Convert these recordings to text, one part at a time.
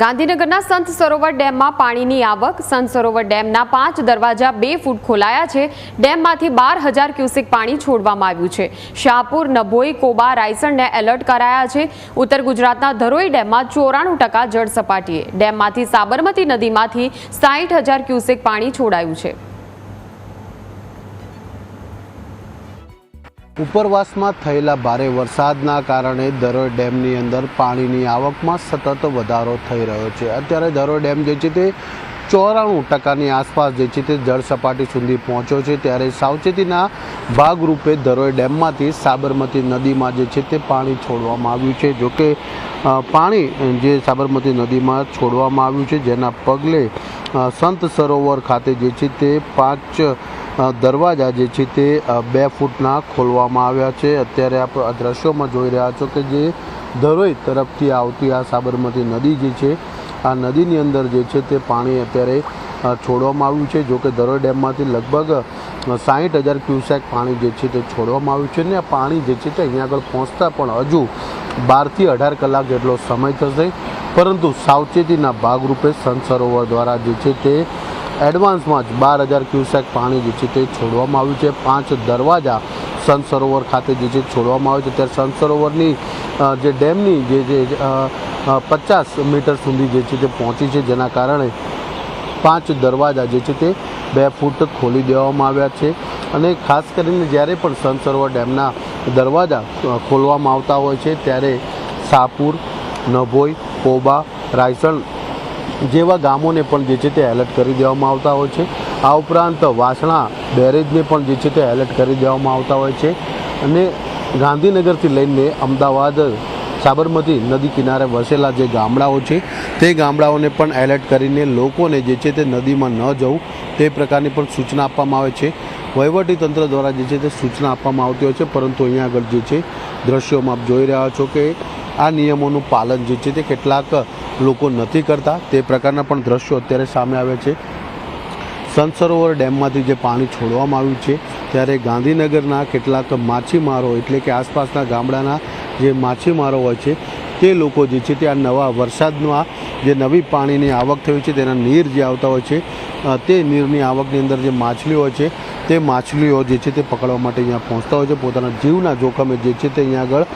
ગાંધીનગરના સંત સરોવર ડેમમાં પાણીની આવક. સંત સરોવર ડેમના પાંચ દરવાજા બે ફૂટ ખોલાયા છે. ડેમમાંથી બાર હજાર ક્યુસેક પાણી છોડવામાં આવ્યું છે. શાહપુર, નભોઈ, કોબા, રાયસણને એલર્ટ કરાયા છે. ઉત્તર ગુજરાતના ધરોઈ ડેમમાં ચોરાણું ટકા જળ સપાટીએ ડેમમાંથી સાબરમતી નદીમાંથી સાઠ હજાર ક્યુસેક પાણી છોડાયું છે. ઉપરવાસમાં થયેલા ભારે વરસાદના કારણે દરોઈ ડેમની અંદર પાણીની આવકમાં સતત વધારો થઈ રહ્યો છે. અત્યારે દરોઈ ડેમ જે છે તે ચોરાણું ટકાની આસપાસ જે છે તે જળ સપાટી સુધી પહોંચ્યો છે. ત્યારે સાવચેતીના ભાગરૂપે દરોઈ ડેમમાંથી સાબરમતી નદીમાં જે છે તે પાણી છોડવામાં આવ્યું છે. જોકે પાણી જે સાબરમતી નદીમાં છોડવામાં આવ્યું છે, જેના પગલે સંત સરોવર ખાતે જે છે તે પાંચ દરવાજા જે છે તે બે ફૂટના ખોલવામાં આવ્યા છે. અત્યારે આપ દ્રશ્યોમાં જોઈ રહ્યા છો કે જે ધરોઈ તરફથી આવતી આ સાબરમતી નદી જે છે, આ નદીની અંદર જે છે તે પાણી અત્યારે છોડવામાં આવ્યું છે. જોકે ધરોઈ ડેમમાંથી લગભગ સાહીઠ હજાર ક્યુસેક પાણી જે છે તે છોડવામાં આવ્યું છે ને આ પાણી જે છે તે અહીંયા આગળ પહોંચતા પણ હજુ બારથી અઢાર કલાક જેટલો સમય થશે. પરંતુ સાવચેતીના ભાગરૂપે સંત સરોવર દ્વારા જે છે તે એડવાન્સમાં જ બાર હજાર ક્યુસેક પાણી જે છે તે છોડવામાં આવ્યું છે. પાંચ દરવાજા સંત સરોવર ખાતે જે છે છોડવામાં આવે છે. ત્યારે સંત સરોવરની જે ડેમની જે જે પચાસ મીટર સુધી જે છે તે પહોંચી છે. જેના કારણે પાંચ દરવાજા જે છે તે બે ફૂટ ખોલી દેવામાં આવ્યા છે. અને ખાસ કરીને જ્યારે પણ સંત સરોવર ડેમના દરવાજા ખોલવામાં આવતા હોય છે, ત્યારે સાપુર, નભોઈ કોબા રાયસણ જેવા ગામોને પણ જે છે તે એલર્ટ કરી દેવામાં આવતા હોય છે. આ ઉપરાંત વાસણા બેરેજને પણ જે છે તે એલર્ટ કરી દેવામાં આવતા હોય છે. અને ગાંધીનગરથી લઈને અમદાવાદ, સાબરમતી નદી કિનારે વસેલા જે ગામડાઓ છે, તે ગામડાઓને પણ એલર્ટ કરીને લોકોને જે છે તે નદીમાં ન જવું, તે પ્રકારની પણ સૂચના આપવામાં આવે છે. વહીવટી તંત્ર દ્વારા જે છે તે સૂચના આપવામાં આવતી હોય છે, પરંતુ અહીંયા આગળ જે છે દ્રશ્યોમાં આપ જોઈ રહ્યા છો કે આ નિયમોનું પાલન જે છે તે કેટલાક લોકો નથી કરતા, તે પ્રકારના પણ દ્રશ્યો અત્યારે સામે આવે છે. સંત સરોવર ડેમમાંથી જે પાણી છોડવામાં આવ્યું છે, ત્યારે ગાંધીનગરના કેટલાક માછીમારો એટલે કે આસપાસના ગામડાના જે માછીમારો હોય છે, તે લોકો જે છે તે આ નવા વરસાદમાં જે નવી પાણીની આવક થઈ છે, તેના નીર જે આવતા હોય છે તે નીરની આવકની અંદર જે માછલીઓ છે તે માછલીઓ જે છે તે પકડવા માટે અહીંયા પહોંચતા હોય છે. પોતાના જીવના જોખમે જે છે તે અહીંયા આગળ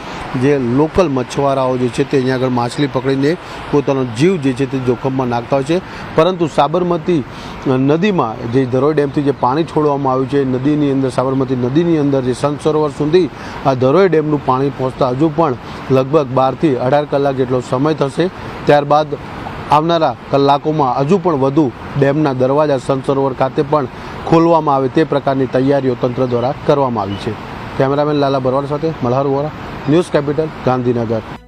જે લોકલ મછવારાઓ જે છે તે અહીંયા આગળ માછલી પકડીને પોતાનો જીવ જે છે તે જોખમમાં નાખતા હોય છે. પરંતુ સાબરમતી નદીમાં જે ધરોઈ ડેમથી જે પાણી છોડવામાં આવ્યું છે, નદીની અંદર, સાબરમતી નદીની અંદર જે સંત સરોવર સુધી આ ધરોઈ ડેમનું પાણી પહોંચતા હજુ પણ લગભગ બારથી અઢાર કલાક જેટલો સમય થશે. ત્યારબાદ આવનારા કલાકોમાં હજુ પણ વધુ ડેમના દરવાજા સનસરોવર ખાતે પણ ખોલવામાં આવે તે પ્રકારની તૈયારીઓ તંત્ર દ્વારા કરવામાં આવી છે. કેમેરામેન લાલા બરવાડ સાથે મલ્હાર વોરા, ન્યૂઝ કેપિટલ ગાંધીનગર.